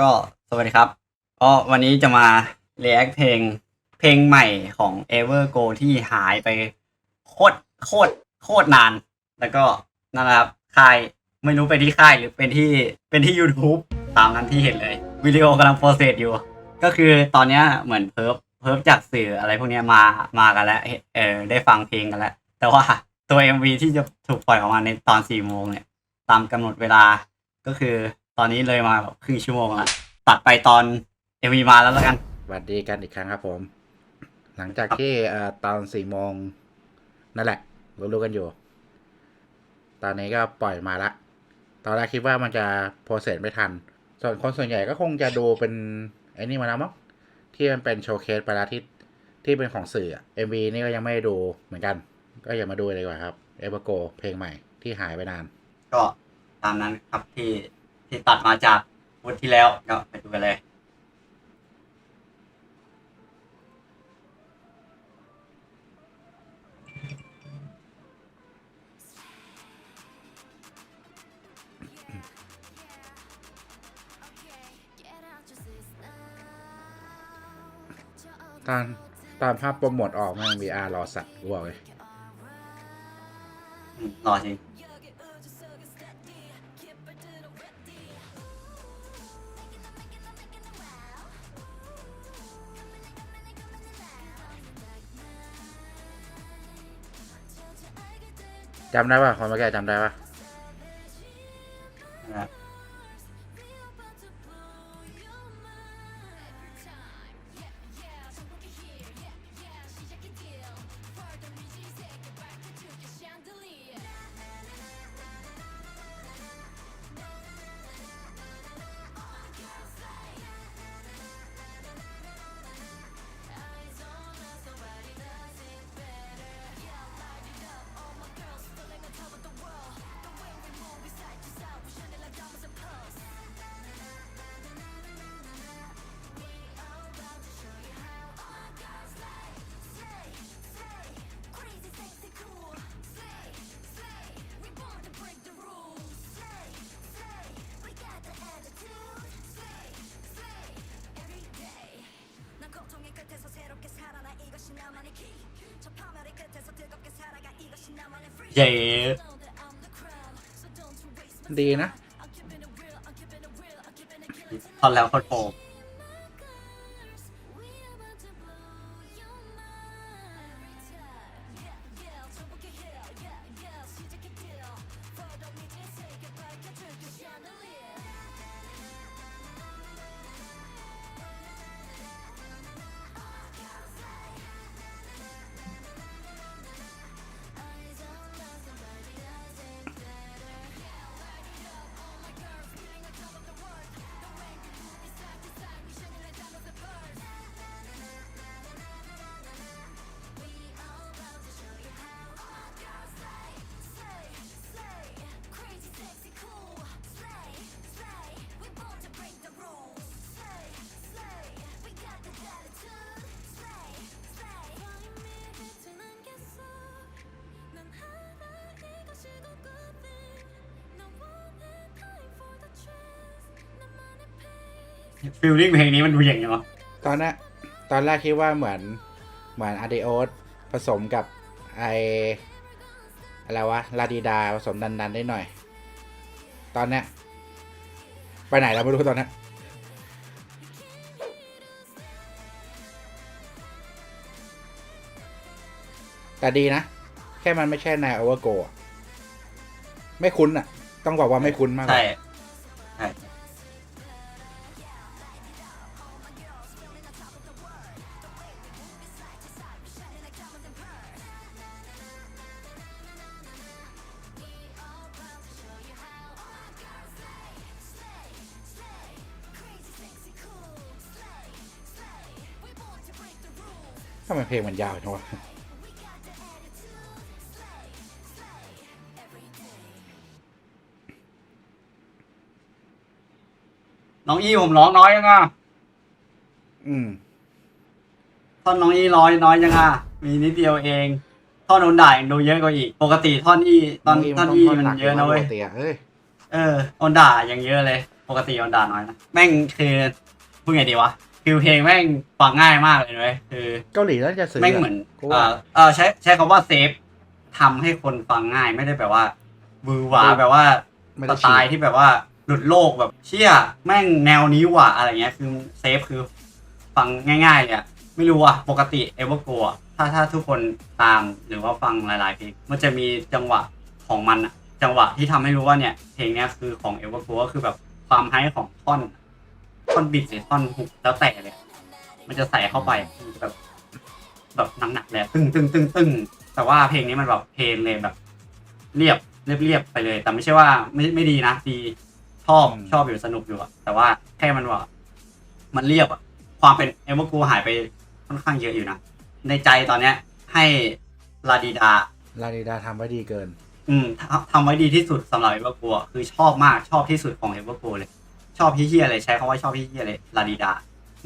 ก็สวัสดีครับ ก็วันนี้จะมา react เพลงเพลงใหม่ของ Evergo ที่หายไปโคตรโคตรโคตรนาน แล้วก็นั่นแหละครับค่ายไม่รู้เป็นที่ค่ายหรือเป็นที่เป็นที่ YouTube ตามนั้นที่เห็นเลย วิดีโอกำลังโปรเซสอยู่ ก็คือตอนนี้เหมือนเพิร์ฟเพิร์ฟจากสื่ออะไรพวกนี้มามากันแล้วเออได้ฟังเพลงกันแล้ว แต่ว่าตัว MV ที่จะถูกปล่อยออกมาในตอนสี่โมงเนี่ย ตามกำหนดเวลาก็คือ ตอนนี้เลยมาแบบครึ่งชั่วโมงละตัดไปตอน MV มาแล้วแล้วกันสวัสดีกันอีกครั้งครับผม หลังจากที่เอ่อตอนสี่โมงนั่นแหละ รู้ๆกันอยู่ ตอนนี้ก็ปล่อยมาละ ตอนแรกคิดว่ามันจะโปรเซสไม่ทัน ส่วนคนส่วนใหญ่ก็คงจะดูเป็นไอ้นี่มาแล้วมั้งที่มันเป็นโชว์เคสไปแล้วที่ที่เป็นของสื่ออะ MV นี่ก็ยังไม่ได้ดูเหมือนกัน ก็อย่ามาดูเลยดีกว่าครับเอเวอร์โกเพลงใหม่ที่หายไปนาน ก็ตามนั้นครับที่ ที่ตัดมาจากวันที่แล้วก็ไปดูกันเลยตอนตอนภาพโปรโมทออกแมัน VR รอสัตว์กูบอกเลย อืมรอจริง จำได้ป่ะคนเมื่อกี้จำได้ป่ะ real, I'm keeping it killing ท่อนแล้วโคตรโปร ฟิลลิ่งเพลงนี้มันดูอย่างไงวะตอนนั้นตอนแรกคิดว่าเหมือนเหมือนอาดิโอสผสมกับไออะไรวะลาดีดาผสมดันๆได้หน่อย ตอนเนี้ยไปไหนเราไม่รู้ตอนเนี้ยแต่ดีนะ แค่มันไม่ใช่นายโอเวอร์โกไม่คุ้นอะ ต้องบอกว่าไม่คุ้นมากกว่าใช่ใช่ำไมเพลงมันยาวจังวะน้องอีผมร้องน้อยยังอะอืมท่อนน้องอีร้อยน้อยยังอะมีนิดเดียวเอง ท่อนโดนด่ายังดูเยอะกว่าอีก ปกติท่อนอีตอนท่อนอีมันเยอะนะเว้ยเตียเอ้ยเออโดนด่าอย่างเยอะเลย ปกติมันด่าน้อยนะแม่งคือพูดไงดีวะ คือเพลงแม่งฟังง่ายมากเลยเว้ยคือเกาหลีน่าจะซื้อ แม่งเหมือนกูเอว่า อเออใช้ใช้คำว่าเซฟทำให้คนฟังง่ายไม่ได้แบบว่าบือหวาเออแบบว่า ไม่สได้ไตล์ที่แบบว่าหลุดโลกแบบเชี่ยแม่งแนวนี้ว่ะอะไรเงี้ยคือเซฟคือฟังง่ายๆเลยอะไม่รู้อะปกติเอเวอร์โกะถ้าถ้าทุกคนตามหรือว่าฟังหลายๆเพลงมันจะมีจังหวะของมันอะจังหวะที่ทำให้รู้ว่าเนี่ยเพลงเนี้ยคือของเอเวอร์โกะก็คือแบบความไฮของท่อน ท่อนบิดหรือท่อนฮุกแล้วแต่เลยมันจะใส่เข้าไปแบบ แบบหนักๆเลยตึ้งตึ้งตึ้งตึ้งแต่ว่าเพลงนี้มันแบบเพลงเลยแบบ เรียบเรียบเรียบไปเลย แต่ไม่ใช่ว่าไม่ไม่ดีนะดีชอบอืมชอบอยู่สนุกอยู่อะแต่ว่าแค่มันว่า มันเรียบอะความเป็นเอเวอร์กูหายไปค่อนข้างเยอะอยู่นะในใจตอนเนี้ย ให้ลาดีดาลาดิดาทำไว้ดีเกิน อืมทำทำไว้ดีที่สุดสำหรับเอเวอร์กูคือชอบมากชอบที่สุดของเอเวอร์กูเลย ชอบพี่เฮียเลยใช้คำว่าชอบพี่เฮียเลยลาดีดา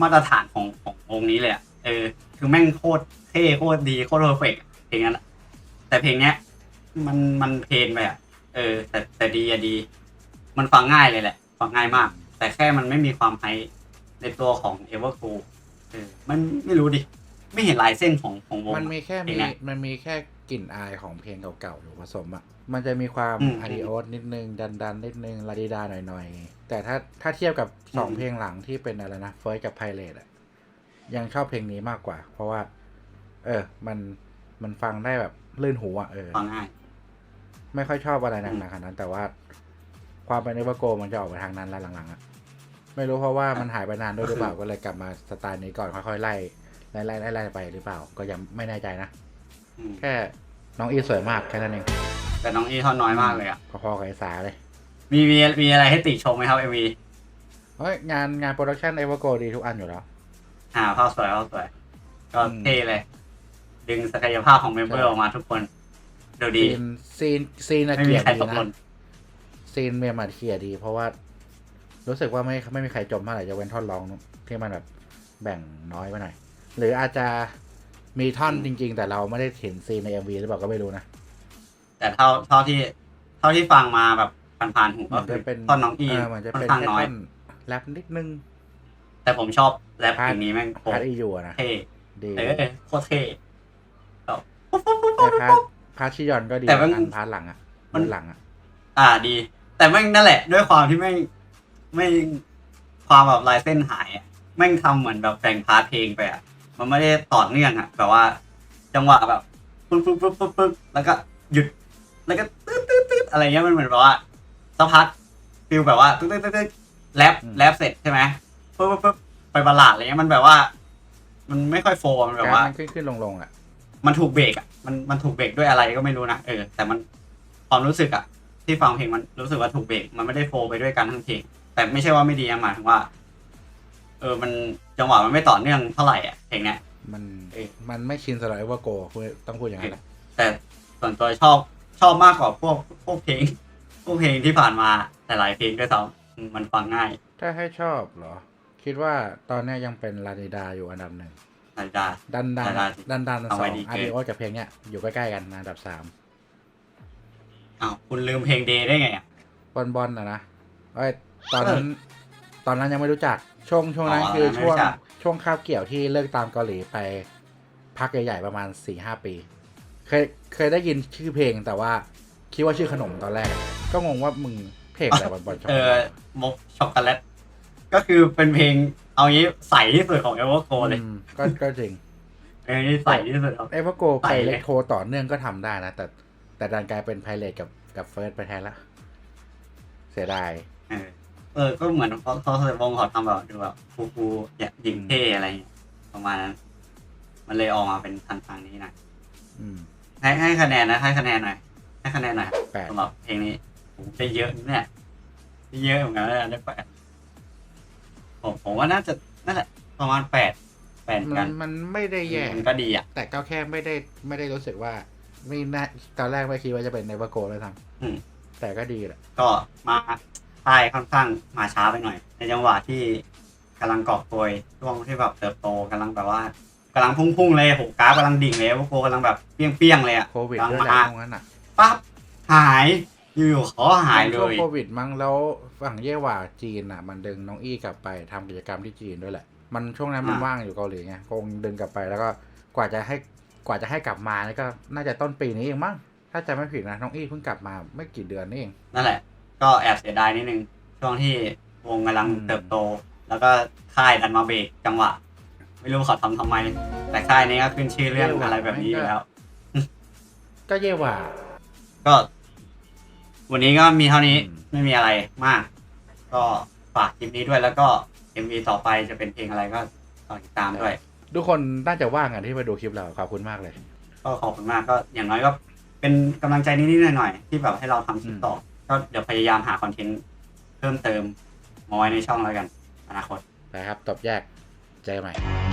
มาตรฐานของของวงนี้เลยอะเออคือแม่งโคตรเท่โคตรดีโคตรเพอร์เฟกต์เพลงนั้นอะแต่เพลงเนี้ย มันมันเพลนไปอะเออ แต่แต่ดีอะดี มันฟังง่ายเลยแหละ ฟังง่ายมาก แต่แค่มันไม่มีความไฮในตัวของเอเวอร์กูเออมันไม่รู้ดิ ไม่เห็นลายเส้นของของวงมันมีแค่เพลมีงเนี้ยมันมีแค่ กลิ่นอายของเพลงเก่าๆอยู่ผสมอะ มันจะมีความอืมอาริโอสนิดนึง ดันดันๆนิดนึงลาดิดาหน่อยๆ แต่ถ้าถ้าเทียบกับสองอืมเพลงหลังที่เป็นอะไรนะเฟิร์สกับไพเรตอะ ยังชอบเพลงนี้มากกว่า เพราะว่า เออ มันมันฟังได้แบบลื่นหูอะเออฟังง่ายไม่ค่อยชอบอะไรหอืมนักๆขนาดนั้น แต่ว่าความเป็นเอเวอร์โกมันจะออกไปทางนั้นแล้วหลังๆอะไม่รู้เพราะว่ามันหายไปนานด้วยหรือเปล่าก็เลยกลับมาสไตล์นี้ก่อนค่อยๆไล่ไล่ไล่ไล่ไล่ไปหรือเปล่า ก็ยังไม่แน่ใจนะอืม แค่น้องอีสวยมากแค่นั้นเอง แต่น้องอีท่อนน้อยมากเลยอะพอๆกับไอสาเลย มีมีมีอะไรให้ติชมไหมครับเอ็มวีเฮ้ยงานงานโปรดักชันเอเวอร์โกดีทุกอันอยู่แล้ว อ่าภาพสวยภาพสวย ก็อืมเท่เลย ดึงศักยภาพของเมมเบอร์ออกมาทุกคนดูดีซีนซีนซีนอะไม่เกีมียรใครดีตกหล่นนะซีนเมียมาเกียรดี เพราะว่า รู้สึกว่าไม่ไม่มีใครจมเท่าไหร่จะเว้นท่อนร้องที่มันแบบแบ่งน้อยไปหน่อย หรืออาจจะ มีท่อนจริง ๆ แต่เราไม่ได้เห็นซีนในเอ็มวีหรือเปล่าก็ไม่รู้นะ แต่เท่าเท่าที่ เท่าที่ฟังมาแบบผ่านๆหูเหมืก็อนคืจะอเป็นท่อนน้องอีเมันจะค่อนเป็นข้างแค่น้อยท่อนแรปนิดนึง แต่ผมชอบแรปพาร์ทเพลงนี้แม่งโคตพาร์รทอียูอะนะเท่ดีเออโคตรเท่แต่พาร์ทพาร์ทชิยอนก็ดีแต่มันอันพาร์ทหลังอะมันหลังอะอ่าดี แต่แม่งนั่นแหละ ด้วยความที่แม่งไม่ความแบบลายเส้นหายอะแม่งทำเหมือนแบบแบ่งพาร์ทเพลงไปอะ มันไม่ได้ต่อเนื่องอะแบบว่า จังหวะแบบปึ๊บปึ๊บปึ๊บปึ๊บปึ๊บแล้วก็หยุด แล้วก็ตึ๊ดตึ๊ดตึ๊ดอะไรเงี้ยมันเหมือนแบบว่าสักพักฟิลแบบว่าตึ๊ดตึ๊ดตึ๊ดตึ๊ดแรปอืมแรปเสร็จใช่ไหมปึ๊บปึ๊บปึ๊บไปบัลลาดอะไรเงี้ยมันแบบว่า มันไม่ค่อยโฟล์มันแบบการว่า มันขึ้นขึ้นลงลงๆอะ มันถูกเบรกอะมันมันถูกเบรกด้วยอะไรก็ไม่รู้นะเออ แต่มันความรู้สึกอะ ที่ฟังเพลงมันรู้สึกว่าถูกเบรกมันไม่ได้โฟล์ไปด้วยกันทั้งเพลงแต่ไม่ใช่ว่าไม่ดีนะหมายถึงว่า เออมัน จังหวะมันไม่ต่อเนื่องเท่าไหร่อะเพลงเนี้ย มันเอ๊ะมันไม่ชินสำหรับเอเวอร์โกต้องพูดอย่างนั้นแหละแต่ส่วนตัวชอบชอบมากกว่าพวกพวกเพลงพวกเพลงที่ผ่านมาแต่หลายเพลงด้วยซ้ำอืมมันฟังง่ายถ้าให้ชอบเหรอ คิดว่าตอนเนี้ยยังเป็นลาดิดาอยู่อันดับหนึ่ง นาฬิกา ดันดันลาดันดันเอาสอไว้งดีเกินอาริโอกับเพลงเนี้ยอยู่ใกล้ๆกันอันดับสามอ้าวคุณลืมเพลงเดย์ได้ไงอะ บอลบอลนะนะเอ้ยตอนนั้น ตอนนั้นยังไม่รู้จัก ช่วงช่วงนั้นอ๋อคือไม่ช่วงรู้จักช่วงคาบเกี่ยวที่เลิกตามเกาหลีไปพักใหญ่ๆประมาณสี่ห้าปี เคยเคยได้ยินชื่อเพลงแต่ว่าคิดว่าชื่อขนมตอนแรก ก็งงว่ามึงเพลงอะไรบอลบอลชอบเออมกช็อกโกแลตก็คือเป็นเพลงเอางี้ใสที่สุดของเอเวอร์โกเลยอืมก็ก็จริงเพลงที่ใสที่สุดครับเอเวอร์โกไปไปเลยเล็กโทรต่อเนื่องก็ทำได้นะแต่แต่ดันกลายเป็นไพเรตกับกับเฟิร์สไปแทนละเสียดาย เออเออก็เหมือนเขาเขาเคยวงเขาทำแบบดูแบบฟูฟูอยากยิงเท่อะไรอย่างเงี้ยประมาณนั้นมันเลยออกมาเป็นทางทางนี้นะอืมให้ให้คะแนนนะให้คะแนนหน่อยให้คะแนนหน่อยแปดสำหรับเพลงนี้โอ้โหได้เยอะนะเนี่ยได้เยอะเหมือนกันนะได้แปดผมผมว่าน่าจะนั่นแหละประมาณแปดแปดมักันนมันไม่ได้แย่มันก็ดีอะแต่ก็แค่ไม่ได้ไม่ได้รู้สึกว่า ไม่น่าตอนแรกไม่คิดว่าจะเป็นเนเวอร์โกเลยทั้งอืมแต่ก็ดีแหละก็มา ค่ายค่อนข้างมาช้าไปหน่อย ในจังหวะที่กำลังกอบโกยช่วงที่แบบเติบโตกำลังแบบว่ากำลังพุ่งๆเลยโหกราฟกำลังดิ่งเลยพวกโกกำลังแบบเปี้ยงๆเลยอะโควิดกำลังด้วยแหละมาตรงนั้นอะปั๊บหายอยู่ๆเขาก็หายเลช่วงยโควิดมั้งแล้วฝั่งเย่หว่าจีนอะมันดึงน้องอี้กลับไปทำกิจกรรมที่จีนด้วยแหละ มันช่วงนั้นมันอ่าว่างอยู่เกาหลีไงคงดึงกลับไปแล้วก็กว่าจะให้กว่าจะให้กลับมานี่ก็น่าจะต้นปีนี้เองมั้งถ้าจะไม่ผิดนะน้องอี้เพิ่งกลับมาไม่กี่เดือนนี่เองนั่นแหละ ก็แอบเสียดายนิดนึง ช่วงที่วงกำลังอืมเติบโต แล้วก็ค่ายดันมาเบรกจังหวะ ไม่รู้เขาทำทำไม แต่ค่ายนี้ก็ขึ้นชื่อเรื่องอะไรแบบนี้อยู่แล้ว ก็เย่หว่า ก็ วันนี้ก็มีเท่านี้อืมไม่มีอะไรมาก ก็ฝากคลิปนี้ด้วยแล้วก็ MV ต่อไปจะเป็นเพลงอะไรก็ฝากติดตามด้วย ทุกคนน่าจะว่างอะที่มาดูคลิปเราขอบคุณมากเลย ก็ขอบคุณมากก็อย่างน้อยก็เป็นกำลังใจนิดๆหน่อยๆที่แบบให้เราทำคลิปต่อ ก็เดี๋ยวพยายามหาคอนเทนต์เพิ่มเติมมาไว้ในช่องแล้วกัน อนาคตไปครับตบแยกเจอกันใหม่